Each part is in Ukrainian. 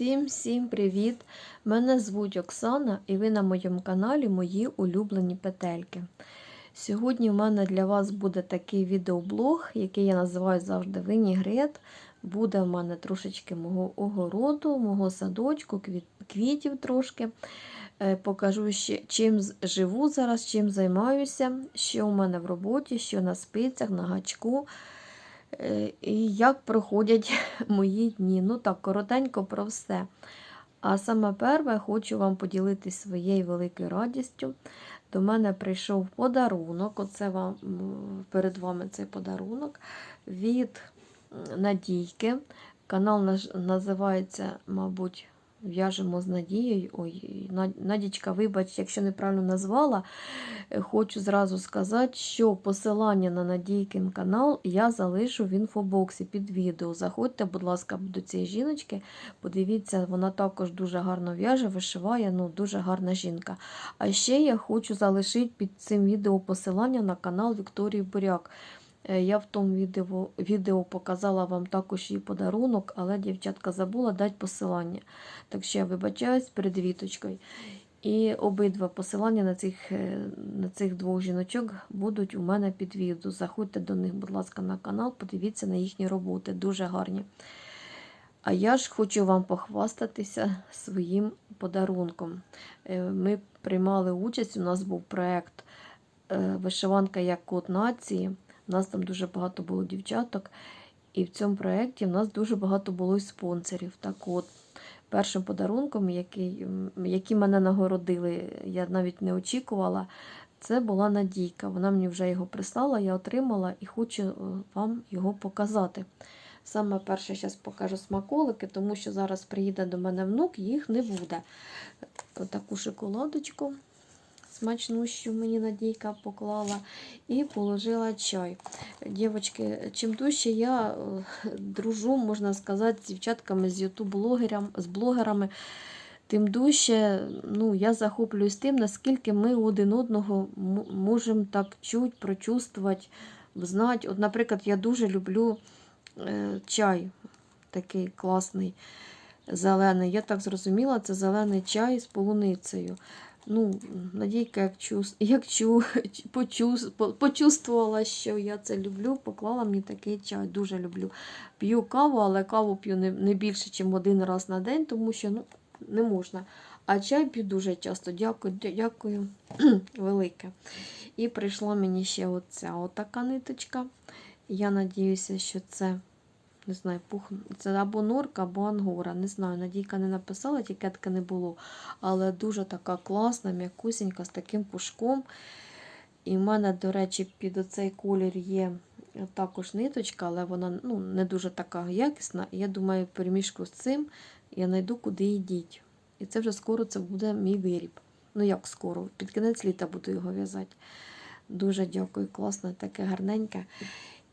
Всім всім привіт! Мене звуть Оксана і ви на моєму каналі Мої улюблені петельки. Сьогодні в мене для вас буде такий відеоблог, який я називаю завжди винігрет. Буде в мене трошечки мого огороду, мого садочку, квіт, квітів трошки. Е, Покажу ще, чим живу зараз, чим займаюся, що у мене в роботі, що на спицях, на гачку. Е, І як проходять мої дні. Ну так, коротенько про все. А саме перше, хочу вам поділитися своєю великою радістю. До мене прийшов подарунок. Оце вам перед вами цей подарунок від Надійки. Канал називається, мабуть, В'яжемо з Надією. Ой, Надічка, вибач, якщо неправильно назвала. Е, Хочу зразу сказати, що посилання на Надійкин канал я залишу в інфобоксі під відео. Заходьте, будь ласка, до цієї жіночки. Подивіться, вона також дуже гарно в'яже, вишиває, ну дуже гарна жінка. А ще я хочу залишити під цим відео посилання на канал Вікторії Буряк. Е, Я в тому відео, відео показала вам також її подарунок, але дівчатка забула дати посилання. Так що я вибачаюсь перед віточкою. І обидва посилання на цих, е, на цих двох жіночок будуть у мене під відео. Заходьте до них, будь ласка, на канал, подивіться на їхні роботи, дуже гарні. А я ж хочу вам похвастатися своїм подарунком. Е, Ми приймали участь, у нас був проєкт Вишиванка як код нації. У нас там дуже багато було дівчаток. І в цьому проєкті в нас дуже багато було і спонсорів. Так от, першим подарунком, який, які мене нагородили, я навіть не очікувала, це була Надійка. Вона мені вже його прислала, я отримала і хочу е, вам його показати. Саме перше, зараз покажу смаколики, тому що зараз приїде до мене внук, їх не буде. Таку шоколадочку смачнущу мені Надійка поклала і положила чай. Дівчатки, чим дужче я е, дружу, можна сказати, з дівчатками, з ютуб-блогерами, з блогерами, тим дужче ну, я захоплююсь тим, наскільки ми один одного можемо так чуть, прочувствувати, знати. От, наприклад, я дуже люблю е, чай такий класний, зелений. Я так зрозуміла, це зелений чай з полуницею. Ну, Надійка, як, чус, як чу, почус, почувствувала, що я це люблю, поклала мені такий чай. Дуже люблю. П'ю каву, але каву п'ю не, не більше, ніж один раз на день, тому що ну, не можна. А чай п'ю дуже часто. Дякую, дякую велике. І прийшла мені ще оця отака ниточка. Я надіюся, що це. Не знаю, пух... це або норка, або ангора. Не знаю, Надійка не написала, етикетки не було. Але дуже така класна, м'якусенька, з таким пушком. І в мене, до речі, під оцей колір є також ниточка, але вона ну, не дуже така якісна. І я думаю, перемішку з цим я знайду, куди її діть. І це вже скоро це буде мій виріб. Ну як скоро? Під кінець літа буду його в'язати. Дуже дякую, класне, таке гарненьке.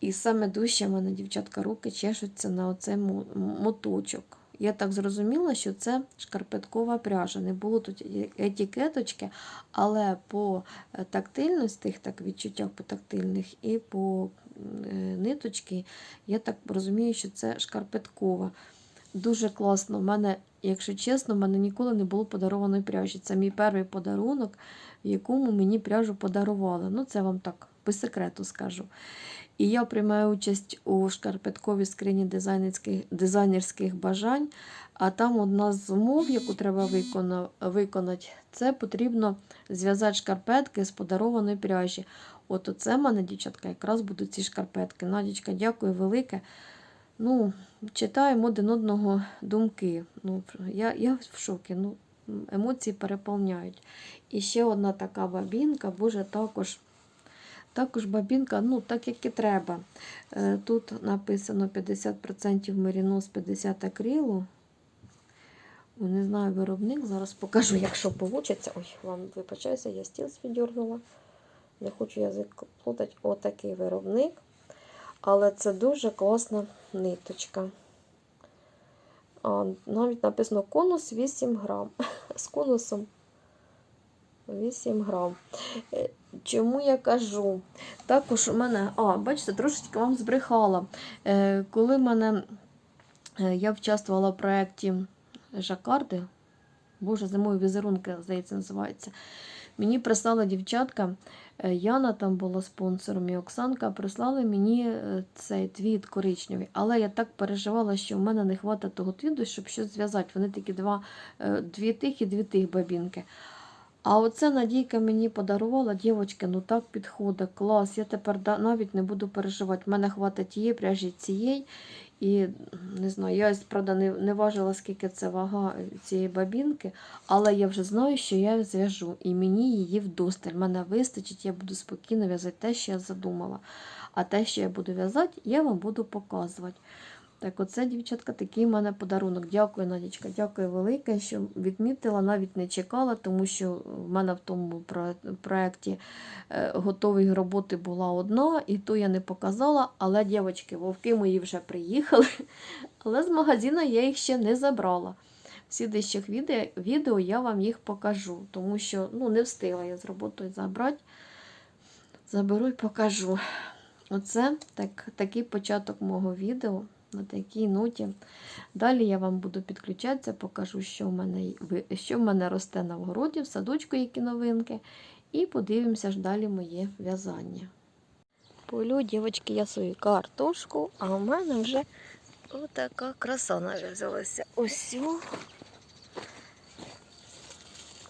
І саме дужче в мене, дівчатка, руки чешуться на оцей моточок. Я так зрозуміла, що це шкарпеткова пряжа. Не було тут е- етикеточки, але по е, тактильності, так відчуттях по тактильних і по е, ниточки, я так розумію, що це шкарпеткова. Дуже класно. У мене, якщо чесно, в мене ніколи не було подарованої пряжі. Це мій перший подарунок, в якому мені пряжу подарували. Ну, це вам так по секрету скажу. І я приймаю участь у шкарпетковій скрині дизайнерських, бажань. А там одна з умов, яку треба виконати, це потрібно зв'язати шкарпетки з подарованої пряжі. От оце в мене, дівчатка, якраз будуть ці шкарпетки. Надічка, дякую велике. Ну, читаємо один одного думки. Ну, я, я в шокі. Ну, емоції переповняють. І ще одна така бабінка, боже, також. Також бабінка, ну, так як і треба. Е, Тут написано 50% мерінос, 50 акрилу. Не знаю, виробник. Зараз покажу, якщо получиться. Ой, вам вибачаюся, я стіл віддернула. Не хочу язик плутати. Отакий виробник. Але це дуже класна ниточка. Навіть написано конус 8 грам. З конусом 8 грам. Е, Чому я кажу? Також у мене, а, бачите, трошечки вам збрехала. Е, коли мене, е, я участвувала в проєкті жакарди. Боже, зимові візерунки, здається, називається. Мені прислала дівчатка, Яна там була спонсором і Оксанка, прислали мені цей твіт коричневий. Але я так переживала, що в мене не хватить того твіду, щоб щось зв'язати. Вони такі два, дві тих і дві тих бабінки. А оце Надійка мені подарувала, дівчатки, ну так підходить, клас. Я тепер навіть не буду переживати. В мене хватить тієї пряжі цієї. І не знаю, я правда не, не важила, скільки це вага цієї бабінки, але я вже знаю, що я зв'яжу, і мені її вдосталь. Мене вистачить, я буду спокійно в'язати те, що я задумала. А те, що я буду в'язати, я вам буду показувати. Так, оце, дівчатка, такий в мене подарунок. Дякую, Надічка, дякую велике, що відмітила, навіть не чекала, тому що в мене в тому про- проєкті е, готової роботи була одна, і то я не показала. Але, дівчатки, вовки мої вже приїхали, але з магазину я їх ще не забрала. В слідчих відео, відео я вам їх покажу, тому що ну, не встигла я з роботою забрати. Заберу і покажу. Оце так, такий початок мого відео на такій ноті. Далі я вам буду підключатися, покажу, що в мене, що в мене росте на вгороді, в садочку, які новинки. І подивимося ж далі моє в'язання. Полю, дівчатки, я свою картошку, а у мене вже отака краса нав'язалася. Ось.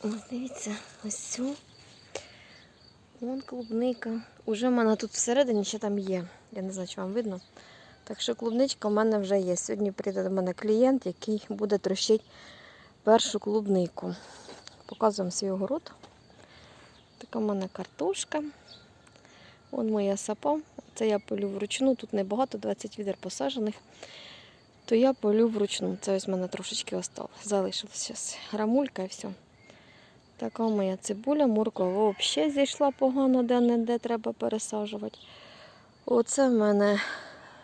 Ось дивіться, ось. Вон клубника. Уже в мене тут всередині ще там є. Я не знаю, чи вам видно. Так що клубничка в мене вже є. Сьогодні прийде до мене клієнт, який буде трощити першу клубнику. Показуємо свій огород. Така в мене картошка. Вон моя сапа. Це я полю вручну. Тут небагато, 20 відер посаджених. То я полю вручну. Це ось в мене трошечки осталось. Залишилось зараз грамулька і все. Така моя цибуля, морква взагалі зійшла погано, де-не-де треба пересаджувати. Оце в мене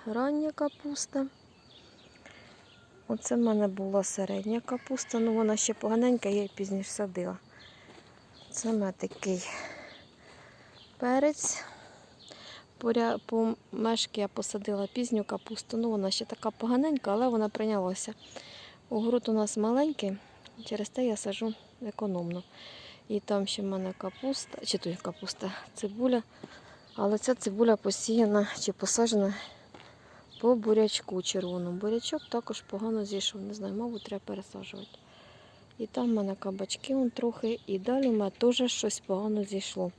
рання капуста. Оце в мене була середня капуста, ну вона ще поганенька, я її пізніше садила. Це в мене такий перець. Поря- По мешки я посадила пізню капусту. Ну, вона ще така поганенька, але вона прийнялася. Огород у нас маленький, через те я сажу економно. І там ще в мене капуста, чи то капуста, цибуля. Але ця цибуля посіяна чи посаджена по бурячку червоному. Бурячок також погано зійшов. Не знаю, мабуть, треба пересаджувати. І там в мене кабачки вон трохи, і далі в мене теж щось погано зійшло.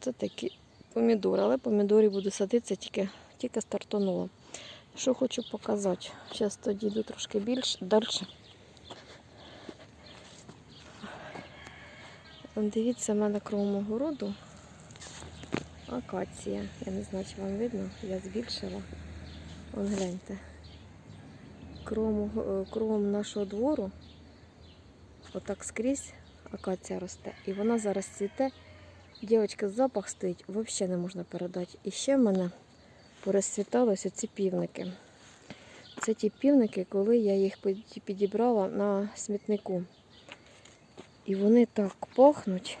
Це такі помідори, але помідорі буду садитися тільки, тільки стартанула. Що хочу показати. Зараз тоді йду трошки більше далі. Дивіться, в мене кругом городу акація. Я не знаю, чи вам видно, я збільшила. Вон гляньте. Кругом, е, кругом нашого двору, отак скрізь акація росте. І вона зараз цвіте. Дівчатка, запах стоїть, взагалі не можна передати. І ще в мене порозцвіталися ці півники. Це ті півники, коли я їх підібрала на смітнику. І вони так пахнуть.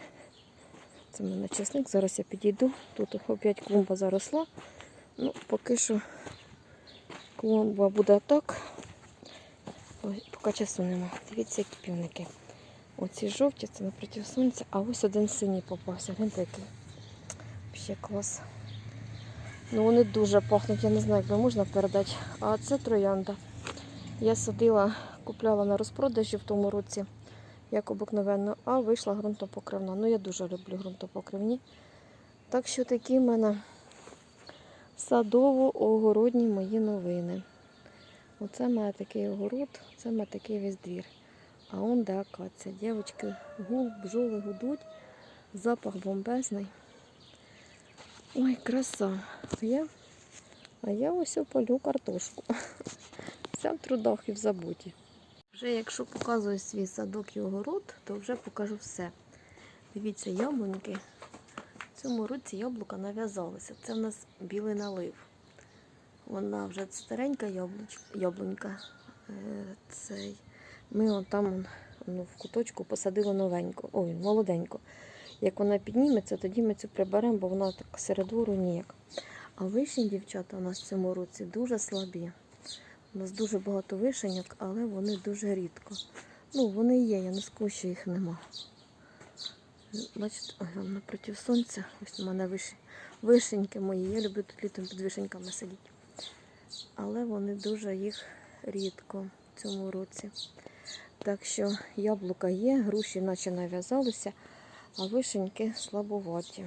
Це в мене чесник. Зараз я підійду. Тут опять клумба заросла. Ну, поки що клумба буде так. Поки часу нема. Дивіться, які півники. Оці жовті, це напроти сонця, а ось один синій попався. Він такий. Ще клас. Ну вони дуже пахнуть, я не знаю, як би можна передати. А це троянда. Я садила, купляла на розпродажі в тому році, як обикновенно, а вийшла ґрунтопокривна. Ну, я дуже люблю ґрунтопокривні. Так що такі в мене садово-огородні мої новини. Оце в мене такий огород, це в мене такий весь двір. А он де акація. Дівчатки, гул, бджоли гудуть, запах бомбезний. Ой, краса. А я, а я ось полю картошку. Вся в трудах і в забуті. Вже якщо показую свій садок і огород, то вже покажу все. Дивіться, яблуньки. В цьому році яблука нав'язалися. Це в нас білий налив. Вона вже старенька яблуч... яблунька. Е, Цей. Ми от там ну, в куточку посадили новеньку, ой, молоденьку. Як вона підніметься, тоді ми цю приберемо, бо вона так серед двору ніяк. А вишні, дівчата, у нас в цьому році дуже слабі. У нас дуже багато вишеньок, але вони дуже рідко. Ну, вони є, я не скажу, що їх нема. Бачите, ой, вам напроти сонця. Ось у мене виш... вишеньки мої. Я люблю тут літом під вишеньками сидіти. Але вони дуже їх рідко в цьому році. Так що яблука є, груші наче нав'язалися, а вишеньки слабоваті.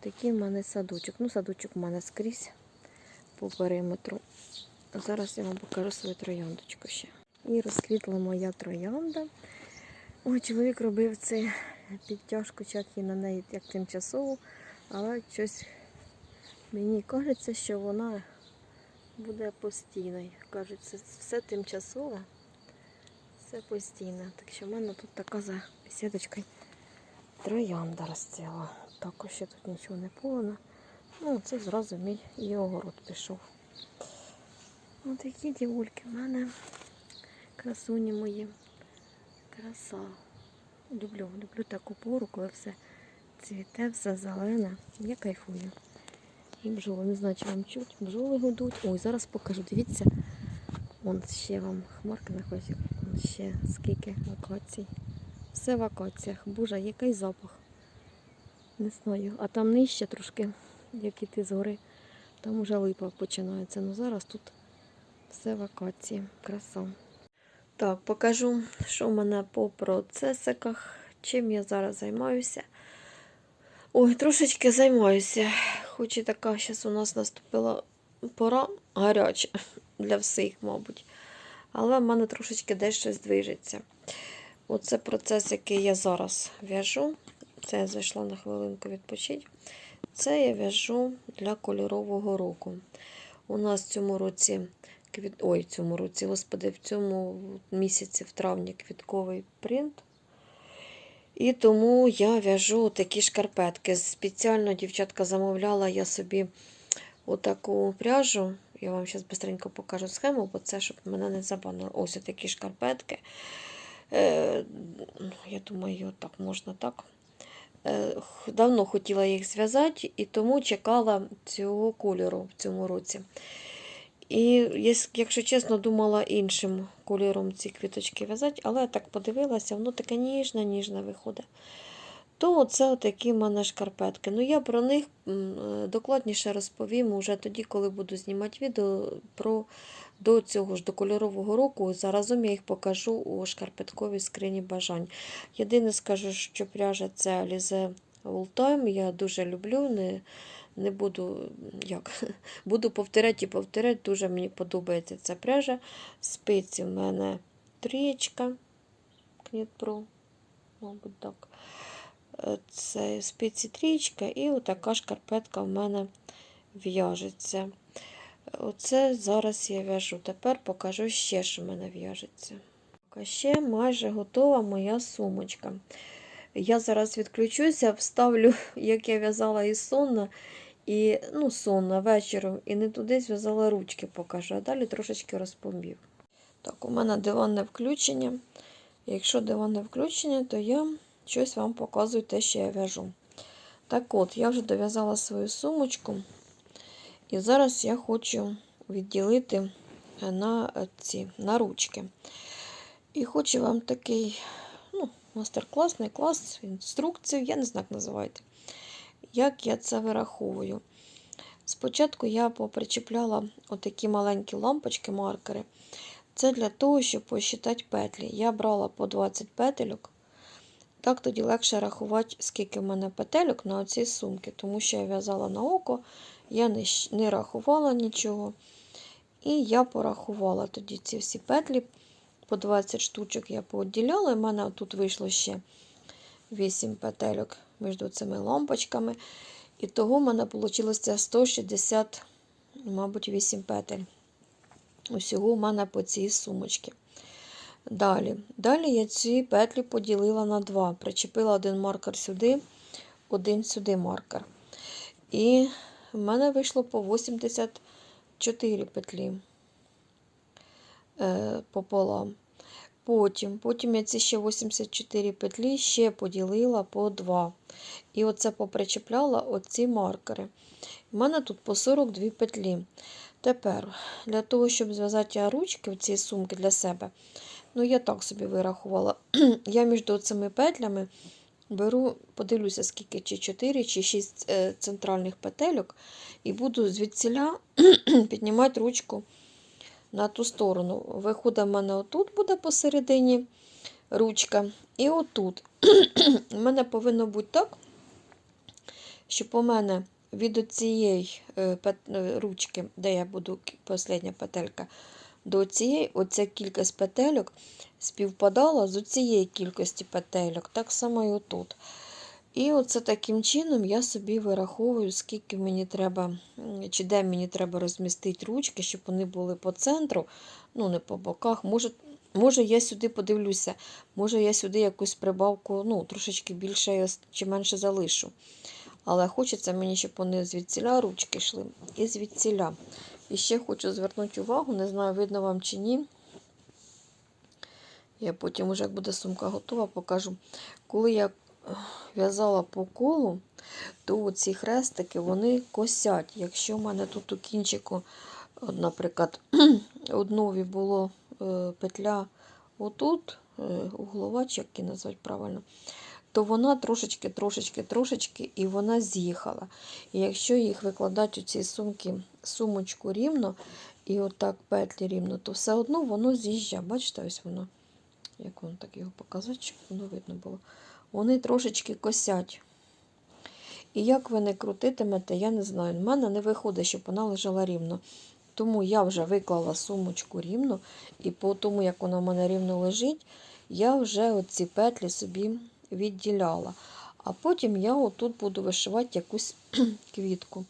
Такий в мене садочок. Ну, садочок у мене скрізь по периметру. Зараз я вам покажу свою трояндочку ще. І розквітла моя троянда. Ой, чоловік робив це підтяжку, чак і на неї як тимчасово, але щось мені кажеться, що вона буде постійною. Кажуть, це все тимчасове, все постійне. Так що в мене тут така за сіточкою троянда розцвіла. Також ще тут нічого не полено. Ну, це зразу мій і огород пішов. Ось такі дівульки в мене. Красуні мої. Краса. Люблю, люблю таку пору, коли все цвіте, все зелене. Я кайфую. І бджоли, не знаю, чи вам чуть. Бджоли гудуть. Ой, зараз покажу. Дивіться. Вон ще вам хмарки знаходять. Вон ще скільки вакацій. Все в вакаціях. Боже, який запах. Не знаю. А там нижче трошки, як іти згори, там уже липа починається. Ну зараз тут все вакації. Краса. Так, покажу, що в мене по процесиках, чим я зараз займаюся. Ой, трошечки займаюся. Хоч і така зараз у нас наступила пора гаряча для всіх, мабуть. Але в мене трошечки дещо здвижиться. Оце процес, який я зараз в'яжу. Це я зайшла на хвилинку відпочити. Це я в'яжу для кольорового року. У нас в цьому році квіт... Ой, цьому році, господи, в цьому місяці, в травні, квітковий принт. І тому я в'яжу такі шкарпетки. Спеціально дівчатка замовляла я собі отаку пряжу. Я вам зараз швидко покажу схему, бо це, щоб мене не забанило. Ось такі шкарпетки. Е, я думаю, так можна так. Е, давно хотіла їх зв'язати, і тому чекала цього кольору в цьому році. І, якщо чесно, думала іншим кольором ці квіточки в'язати, але я так подивилася, воно таке ніжне, ніжне виходить. То оце такі в мене шкарпетки. Ну, я про них докладніше розповім уже тоді, коли буду знімати відео про до цього ж до кольорового року. Заразом я їх покажу у шкарпетковій скрині бажань. Єдине скажу, що пряжа це Alize All Я дуже люблю. Не, не буду як, буду повторяти і повторяти. Дуже мені подобається ця пряжа. Спиці в мене трієчка. Кнітпро, мабуть, так. Це спиці трієчка і отака шкарпетка в мене в'яжеться. Оце зараз я в'яжу. Тепер покажу ще, що в мене в'яжеться. А ще майже готова моя сумочка. Я зараз відключуся, вставлю, як я в'язала і сонна, і ну, сонна вечором, і не туди зв'язала ручки, покажу, а далі трошечки розповів. Так, у мене диванне включення. Якщо диванне включення, то я щось вам показую те, що я в'яжу. Так от, я вже дов'язала свою сумочку. І зараз я хочу відділити на ці на ручки. І хочу вам такий ну, мастер-класний клас, інструкцію, я не знаю, як називаєте, як я це вираховую. Спочатку я попричіпляла отакі маленькі лампочки, маркери. Це для того, щоб посчитати петлі. Я брала по 20 петельок. Так тоді легше рахувати, скільки в мене петельок на оцій сумки, тому що я в'язала на око, я не, не рахувала нічого. І я порахувала тоді ці всі петлі. По 20 штучок я пооділяла, і в мене тут вийшло ще 8 петельок між цими лампочками. І того в мене вийшло 160, мабуть, 8 петель. Усього в мене по цій сумочці. Далі Далі я ці петлі поділила на два. Причепила один маркер сюди, один сюди маркер. І в мене вийшло по 84 петлі е, пополам. Потім потім я ці ще 84 петлі ще поділила по 2. І оце попричепляла оці маркери. У мене тут по 42 петлі. Тепер, для того, щоб зв'язати ручки в цій сумки для себе, ну я так собі вирахувала. я між цими петлями беру, подивлюся, скільки, чи 4, чи 6 е, центральних петельок, і буду звідсіля піднімати ручку на ту сторону. Виходить, в мене отут буде посередині ручка, і отут. У мене повинно бути так, щоб у мене від цієї ручки, де я буду остання петелька, до цієї, оця кількість петельок співпадала з цієї кількості петельок, так само і отут. І оце таким чином я собі вираховую, скільки мені треба, чи де мені треба розмістити ручки, щоб вони були по центру, ну не по боках. Може, може я сюди подивлюся, може я сюди якусь прибавку ну, трошечки більше чи менше залишу. Але хочеться мені, щоб вони звідціля ручки йшли і звідціля. І ще хочу звернути увагу, не знаю, видно вам чи ні. Я потім, вже, як буде сумка готова, покажу. Коли я в'язала по колу, то ці хрестики вони косять. Якщо в мене тут у кінчику, наприклад, однові було е, петля отут, е, углова, чи як її назвати правильно, то вона трошечки, трошечки, трошечки і вона з'їхала. І якщо їх викладати у ці сумки, сумочку рівно, і отак петлі рівно, то все одно воно з'їжджає. Бачите, ось воно. Як воно так його показати, щоб воно видно було. Вони трошечки косять. І як ви не крутитимете, я не знаю. У мене не виходить, щоб вона лежала рівно. Тому я вже виклала сумочку рівно, і по тому, як вона в мене рівно лежить, я вже оці петлі собі відділяла. А потім я отут буду вишивати якусь квітку.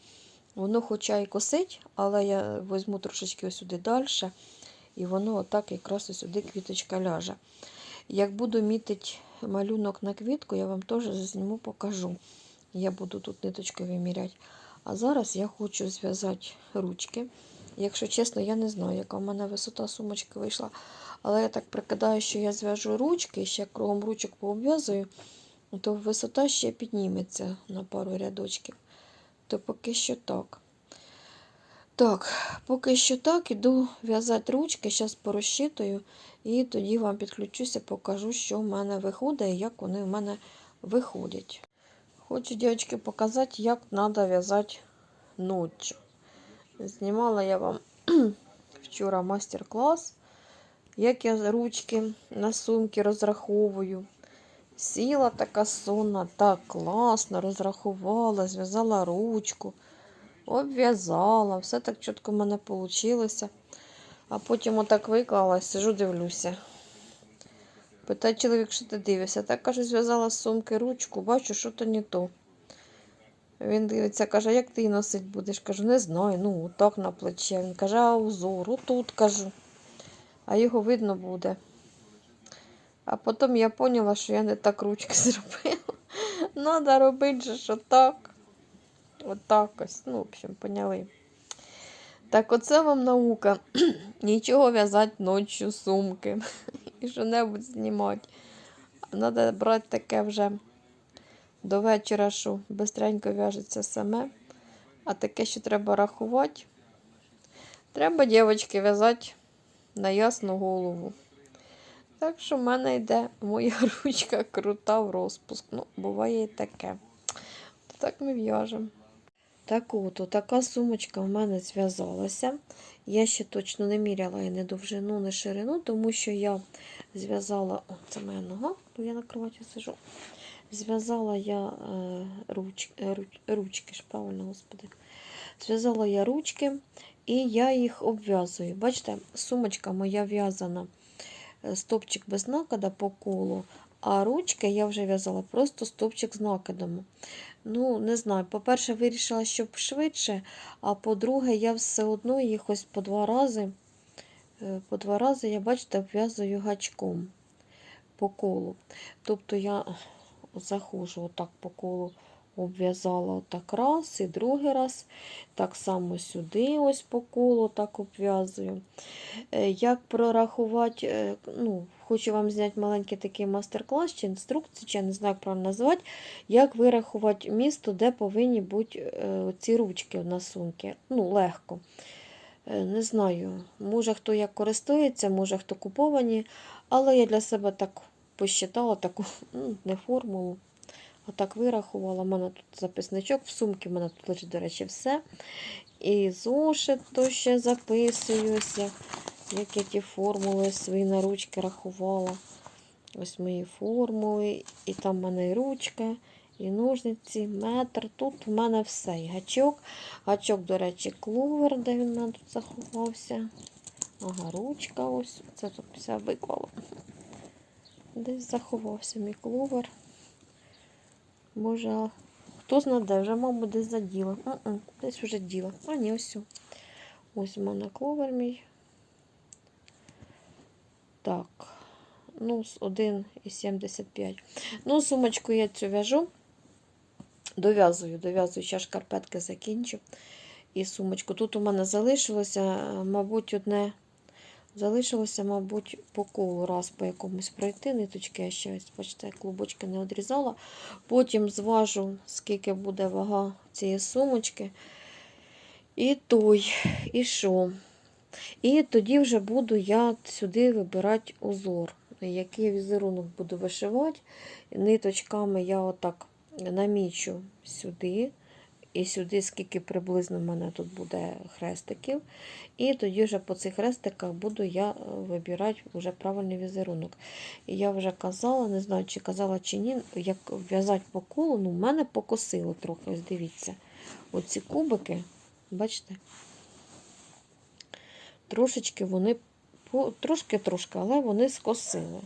Воно хоча й косить, але я візьму трошечки ось сюди далі, і воно отак якраз ось сюди квіточка ляже. Як буду мітити малюнок на квітку, я вам теж зазніму, покажу. Я буду тут ниточкою виміряти. А зараз я хочу зв'язати ручки. Якщо чесно, я не знаю, яка в мене висота сумочки вийшла. Але я так прикидаю, що я зв'яжу ручки ще кругом ручок пообв'язую, то висота ще підніметься на пару рядочків. То поки що так. Так, поки що так, іду в'язати ручки, зараз порозчитую, і тоді вам підключуся, покажу, що в мене виходить і як вони в мене виходять. Хочу, дівчатки, показати, як треба в'язати ночі. Знімала я вам вчора мастер-клас, як я ручки на сумки розраховую. Сіла така сонна, так класно, розрахувала, зв'язала ручку, обв'язала, все так чітко в мене вийшло. А потім отак виклала, сижу, дивлюся. Питає чоловік, що ти дивишся? Так каже, зв'язала з сумки ручку, бачу, що то не то. Він дивиться, каже, як ти її носити будеш? Кажу, не знаю, ну, отак на плече. Він каже, а узор, отут кажу. А його видно буде. А потім я поняла, що я не так ручки зробила. Надо робити, що так. Отак ось. Ну, в общем, поняли. Так, оце вам наука. Нічого в'язати ночі сумки. І що-небудь знімати. Треба брати таке вже до вечора, що бистренько в'яжеться саме. А таке, що треба рахувати. Треба, дівчатки, в'язати на ясну голову. Так що в мене йде моя ручка крута в розпуск. Ну, буває і таке. Так ми в'яжемо. Так от, така сумочка в мене зв'язалася. Я ще точно не міряла і не довжину, не ширину, тому що я зв'язала, о, це моя нога, бо я на кроваті сижу. Зв'язала я е, руч, е, руч, ручки, ж правильно, господи. Зв'язала я ручки і я їх обв'язую. Бачите, сумочка моя в'язана, е, стопчик без накида по колу, а ручки я вже в'язала просто стопчик з накидом. Ну, не знаю, по-перше, вирішила, щоб швидше, а по-друге, я все одно їх ось по два рази, е, по два рази, я, бачите, обв'язую гачком по колу. Тобто я заходжу отак по колу, обв'язала отак раз і другий раз. Так само сюди, ось по колу, так обв'язую. Е, як прорахувати, е, ну, хочу вам зняти маленький такий мастер-клас чи інструкцію, чи я не знаю, як правильно назвати, як вирахувати місто, де повинні бути е, ці ручки на сумки. Ну, легко. Не знаю, може хто як користується, може хто куповані, але я для себе так посчитала таку ну, не формулу, а так вирахувала. У мене тут записничок, в сумці в мене тут лежить, до речі, все. І зошит то ще записуюся, як я ті формули свої на ручки рахувала. Ось мої формули, і там в мене і ручка, і ножниці, метр. Тут в мене все. І гачок. Гачок, до речі, кловер, де він в мене тут заховався. Ага, ручка ось. Це тут все виклала. Десь заховався мій кловер. Може, а хто знає, де вже, мабуть, десь заділа. М-м, Десь вже діла. А, ні, ось. Ось у мене кловер мій. Так. Ну, з 1,75. Ну, сумочку я цю в'яжу. Дов'язую, дов'язую, ще шкарпетки закінчу. І сумочку. Тут у мене залишилося, мабуть, одне. Залишилося, мабуть, по колу раз по якомусь пройти. Ниточки я ще бачите, клубочки не одрізала. Потім зважу, скільки буде вага цієї сумочки. І той, і що. І тоді вже буду я сюди вибирати узор, який візерунок буду вишивати. Ниточками я отак намічу сюди. І сюди, скільки приблизно в мене тут буде хрестиків. І тоді вже по цих хрестиках буду я е, вибирати вже правильний візерунок. І я вже казала, не знаю, чи казала, чи ні, як в'язати по колу, ну, в мене покосило трохи. Ось дивіться. Оці кубики, бачите? Трошечки вони, трошки-трошки, але вони скосили.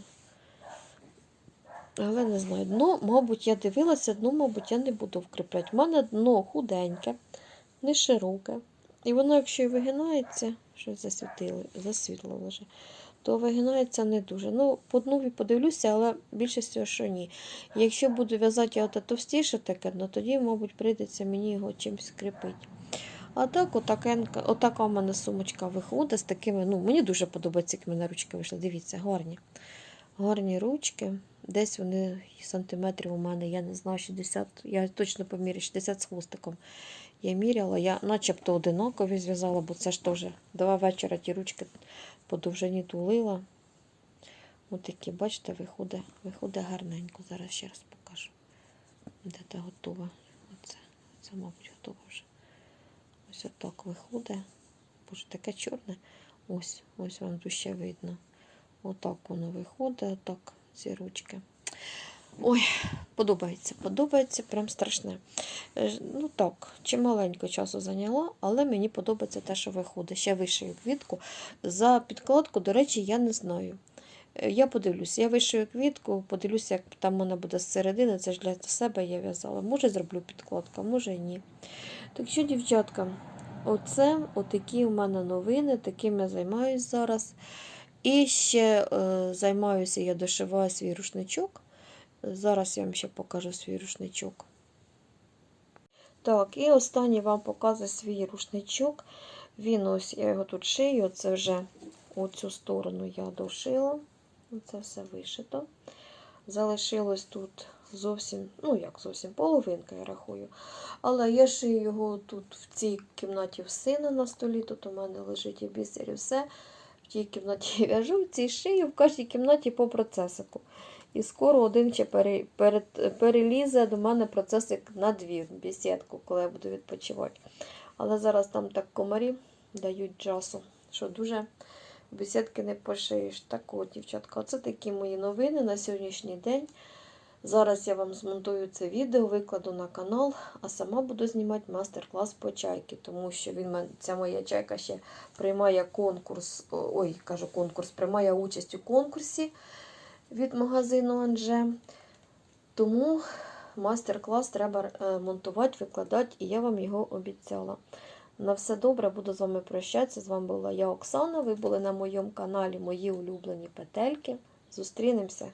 Але не знаю, дно, мабуть, я дивилася, дно, мабуть, я не буду вкріпляти. У мене дно худеньке, не широке. І воно, якщо і вигинається, щось засвітило, засвітло вже, то вигинається не дуже. Ну, по дну подивлюся, але більшістю, що ні. Якщо буду в'язати оте товстіше таке дно, тоді, мабуть, прийдеться мені його чимось скріпити. А так, отакенка, отака в мене сумочка виходить з такими. ну, Мені дуже подобається, як мене ручки вийшли. Дивіться, гарні. Гарні ручки. Десь вони сантиметрів у мене, я не знаю, 60, я точно поміряю, 60 з хвостиком. Я міряла, я начебто одинакові зв'язала, бо це ж теж два вечора ті ручки по довжині тулила. Такі, бачите, виходить, виходить гарненько. Зараз ще раз покажу. Де та готова. Оце, це, мабуть, готова вже. Ось отак виходить. Боже, таке чорне. Ось, ось вам тут ще видно. Отак воно виходить, отак ці ручки. Ой, подобається, подобається, прям страшне. Е, Ну так, чималенько часу зайняло, але мені подобається те, що виходить. Ще вишию квітку. За підкладку, до речі, я не знаю. Е, Я подивлюся, я вишию квітку, подивлюся, як там вона буде зсередини. Це ж для себе я в'язала. Може, зроблю підкладку, може і ні. Так що, дівчатка, оце отакі у мене новини, таким я займаюся зараз. І ще е, займаюся, я дошиваю свій рушничок. Зараз я вам ще покажу свій рушничок. Так, і останній вам показую свій рушничок. Він ось, я його тут шию, це вже оцю сторону я дошила. Це все вишито. Залишилось тут зовсім, ну як зовсім, половинка, я рахую. Але я шию його тут в цій кімнаті в сина на столі. Тут у мене лежить і бісер і все. Тій кімнаті в'яжу, в цій шию, в кожній кімнаті по процесику. І скоро один ще пере, пере, перелізе до мене процесик на дві бесідку, коли я буду відпочивати. Але зараз там так комарі дають часу, що дуже бесідки не пошиєш. Так от, дівчатка, оце такі мої новини на сьогоднішній день. Зараз я вам змонтую це відео, викладу на канал, а сама буду знімати мастер-клас по чайки, тому що він, ця моя чайка ще приймає конкурс, ой, кажу конкурс, приймає участь у конкурсі від магазину Анже. Тому мастер-клас треба е, монтувати, викладати, і я вам його обіцяла. На все добре, буду з вами прощатися. З вами була я, Оксана. Ви були на моєму каналі Мої улюблені петельки. Зустрінемося.